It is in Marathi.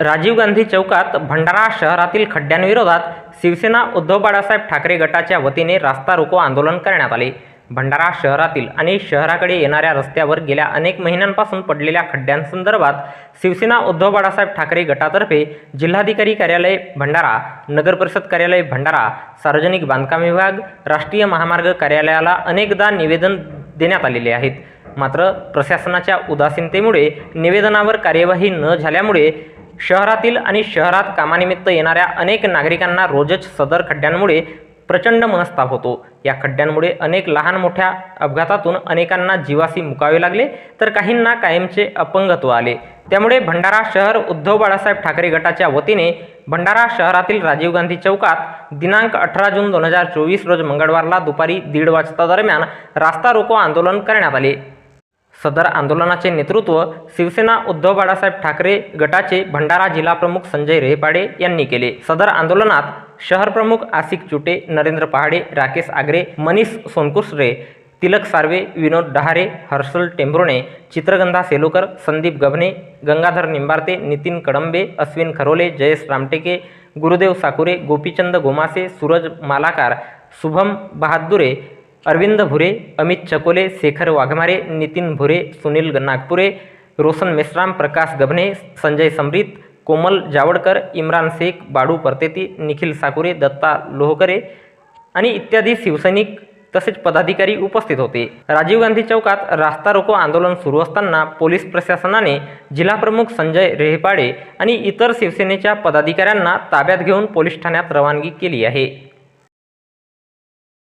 राजीव गांधी चौकात भंडारा शहरातील खड्ड्यांविरोधात शिवसेना उद्धव बाळासाहेब ठाकरे गटाच्या वतीने रास्ता रोको आंदोलन करण्यात आले. भंडारा शहरातील आणि शहराकडे येणाऱ्या रस्त्यावर गेल्या अनेक महिन्यांपासून पडलेल्या खड्ड्यांसंदर्भात शिवसेना उद्धव बाळासाहेब ठाकरे गटातर्फे जिल्हाधिकारी कार्यालय भंडारा नगरपरिषद कार्यालय भंडारा सार्वजनिक बांधकाम विभाग राष्ट्रीय महामार्ग कार्यालयाला अनेकदा निवेदन देण्यात आलेले आहेत. मात्र प्रशासनाच्या उदासीनतेमुळे निवेदनावर कार्यवाही न झाल्यामुळे शहरातील आणि शहरात कामानिमित्त येणाऱ्या अनेक नागरिकांना रोजच सदर खड्ड्यांमुळे प्रचंड मनस्ताप होतो. या खड्ड्यांमुळे अनेक लहान मोठ्या अपघातातून अनेकांना जीवासी मुकावे लागले तर काहींना कायमचे अपंगत्व आले. त्यामुळे भंडारा शहर उद्धव बाळासाहेब ठाकरे गटाच्या वतीने भंडारा शहरातील राजीव गांधी चौकात दिनांक अठरा जून दोन हजार चोवीस रोज मंगळवारला दुपारी दीड वाजता दरम्यान रास्ता रोको आंदोलन करण्यात आले. सदर आंदोलनाचे नेतृत्व शिवसेना उद्धव बाळासाहेब ठाकरे गटाचे भंडारा जिल्हाप्रमुख संजय रेपाडे यांनी केले. सदर आंदोलनात शहरप्रमुख आसिक चुटे नरेंद्र पहाडे राकेश आगरे मनीष सोनकुसरे तिलक सार्वे विनोद डहारे हर्षल टेंभुर्णे चित्रगंधा सेलोकर संदीप गभने गंगाधर निंबारते नितीन कडंबे अश्विन खरोले जयेश रामटेके गुरुदेव साकुरे गोपीचंद गोमासे सूरज मालाकार शुभम बहादुरे अरविंद भुरे अमित चकोले शेखर वाघमारे नितीन भुरे सुनील नागपुरे रोशन मेश्राम प्रकाश गभने संजय समृत कोमल जावडकर इम्रान शेख बाडू परतेती निखिल साकुरे दत्ता लोहकरे आणि इत्यादी शिवसैनिक तसेच पदाधिकारी उपस्थित होते. राजीव गांधी चौकात रास्ता रोको आंदोलन सुरू असताना पोलीस प्रशासनाने जिल्हाप्रमुख संजय रेहपाडे आणि इतर शिवसेनेच्या पदाधिकाऱ्यांना ताब्यात घेऊन पोलीस ठाण्यात रवानगी केली आहे.